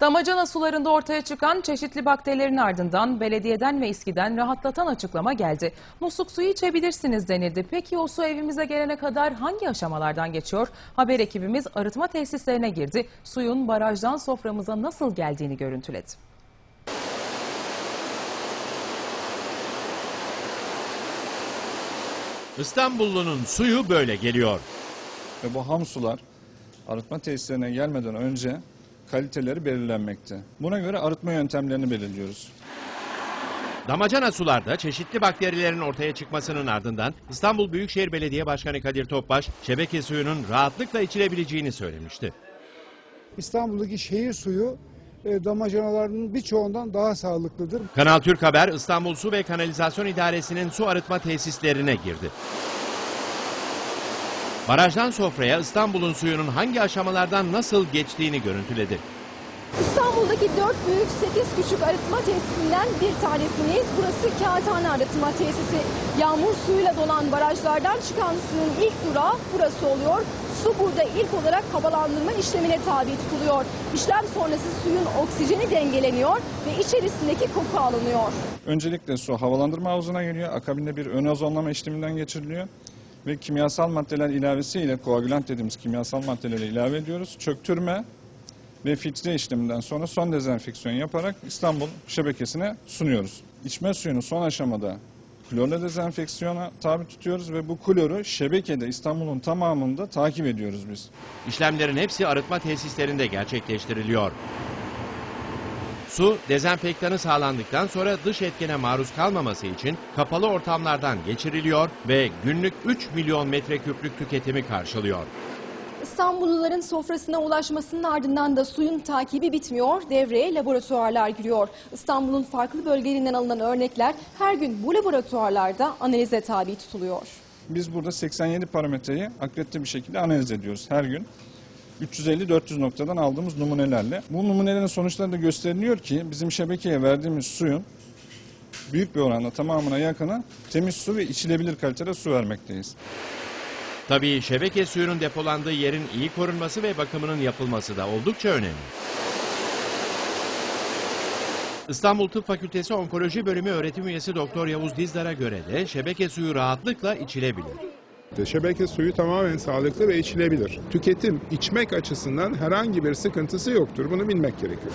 Damacana sularında ortaya çıkan çeşitli bakterilerin ardından belediyeden ve İSKİ'den rahatlatan açıklama geldi. Musluk suyu içebilirsiniz denildi. Peki o su evimize gelene kadar hangi aşamalardan geçiyor? Haber ekibimiz arıtma tesislerine girdi. Suyun barajdan soframıza nasıl geldiğini görüntüledi. İstanbullunun suyu böyle geliyor. Ve bu ham sular arıtma tesislerine gelmeden önce kaliteleri belirlenmekte. Buna göre arıtma yöntemlerini belirliyoruz. Damacana sularda çeşitli bakterilerin ortaya çıkmasının ardından İstanbul Büyükşehir Belediye Başkanı Kadir Topbaş, şebeke suyunun rahatlıkla içilebileceğini söylemişti. İstanbul'daki şehir suyu e, damacanalarının birçoğundan daha sağlıklıdır. Kanal Türk Haber İstanbul Su ve Kanalizasyon İdaresi'nin su arıtma tesislerine girdi. Barajdan sofraya İstanbul'un suyunun hangi aşamalardan nasıl geçtiğini görüntüledi. İstanbul'daki 4 büyük 8 küçük arıtma tesisinden bir tanesindeyiz. Burası Kağıthane Arıtma Tesisi. Yağmur suyuyla dolan barajlardan çıkan suyun ilk durağı burası oluyor. Su burada ilk olarak havalandırma işlemine tabi tutuluyor. İşlem sonrası suyun oksijeni dengeleniyor ve içerisindeki koku alınıyor. Öncelikle su havalandırma havuzuna geliyor. Akabinde bir ön ozonlama işleminden geçiriliyor. Ve kimyasal maddeler ilavesiyle koagülant dediğimiz kimyasal maddeleri ilave ediyoruz. Çöktürme ve filtre işleminden sonra son dezenfeksiyon yaparak İstanbul şebekesine sunuyoruz. İçme suyunu son aşamada klorla dezenfeksiyona tabi tutuyoruz ve bu kloru şebekede İstanbul'un tamamında takip ediyoruz biz. İşlemlerin hepsi arıtma tesislerinde gerçekleştiriliyor. Su, dezenfektanı sağlandıktan sonra dış etkene maruz kalmaması için kapalı ortamlardan geçiriliyor ve günlük 3 milyon metreküplük tüketimi karşılıyor. İstanbulluların sofrasına ulaşmasının ardından da suyun takibi bitmiyor. Devreye laboratuvarlar giriyor. İstanbul'un farklı bölgelerinden alınan örnekler her gün bu laboratuvarlarda analize tabi tutuluyor. Biz burada 87 parametreyi akredite bir şekilde analiz ediyoruz her gün. 350-400 noktadan aldığımız numunelerle. Bu numunelerin sonuçları da gösteriliyor ki bizim şebekeye verdiğimiz suyun büyük bir oranda tamamına yakını temiz su ve içilebilir kalitede su vermekteyiz. Tabii şebeke suyunun depolandığı yerin iyi korunması ve bakımının yapılması da oldukça önemli. İstanbul Tıp Fakültesi Onkoloji Bölümü öğretim üyesi Doktor Yavuz Dizdar'a göre de şebeke suyu rahatlıkla içilebilir. Şebeke suyu tamamen sağlıklı ve içilebilir. Tüketim, içmek açısından herhangi bir sıkıntısı yoktur. Bunu bilmek gerekiyor.